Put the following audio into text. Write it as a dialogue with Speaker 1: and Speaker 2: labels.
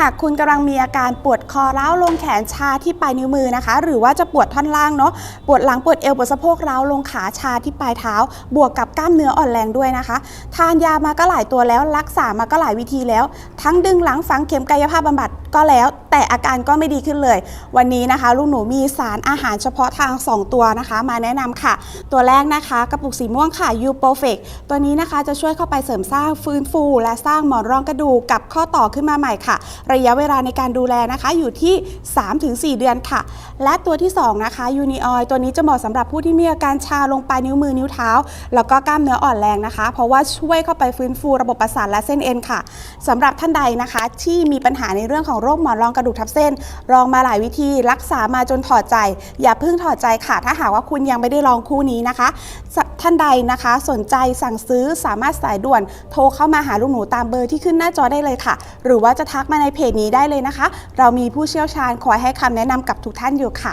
Speaker 1: หากคุณกำลังมีอาการปวดคอร้าวลงแขนชาที่ปลายนิ้วมือนะคะ หรือว่าจะปวดท่อนล่างเนาะปวดหลังปวดเอวปวดสะโพกร้าวลงขาชาที่ปลายเท้า บวกกับกล้ามเนื้ออ่อนแรงด้วยนะคะ ทานยามาก็หลายตัวแล้วรักษามาก็หลายวิธีแล้ว ทั้งดึงหลังฝังเข็มกายภาพบำบัดก็แล้ว แต่อาการก็ไม่ดีขึ้นเลย วันนี้นะคะ ลูกหนูมีสารอาหารเฉพาะทาง 2 ตัวนะคะ มาแนะนำค่ะ ตัวแรกนะคะกระปุกสีม่วงค่ะ U Perfect ตัวนี้นะคะจะช่วยเข้าไปเสริมสร้างฟื้นฟู และสร้างหมอนรองกระดูกกับข้อต่อขึ้นมาใหม่ค่ะระยะเวลาในการดูแลนะคะอยู่ที่ 3-4 เดือนค่ะ และตัวที่ 2 นะคะ Uni Oil ตัวนี้จะเหมาะสำหรับผู้ที่มีอาการชาลงปลายนิ้วมือนิ้วเท้า แล้วก็กล้ามเนื้ออ่อนแรงนะคะ เพราะว่าช่วยเข้าไปฟื้นฟูระบบประสาทและเส้นเอ็นค่ะสำหรับท่านใดนะคะ ที่มีปัญหาในเรื่องของโรคหมอนรองกระดูกทับเส้นลองมาหลายวิธีรักษามาจนถอดใจ อย่าเพิ่งถอดใจค่ะ ถ้าหากว่าคุณยังไม่ได้ลองคู่นี้นะคะ ท่านใดนะคะสนใจสั่งซื้อสามารถสายด่วนโทรเข้ามาหาลูกหนูตามเบอร์ที่ขึ้นหน้าจอได้เลยค่ะ หรือว่าจะทักมาในเพจนี้ได้เลยนะคะ เรามีผู้เชี่ยวชาญคอยให้คำแนะนำกับทุกท่านอยู่ค่ะ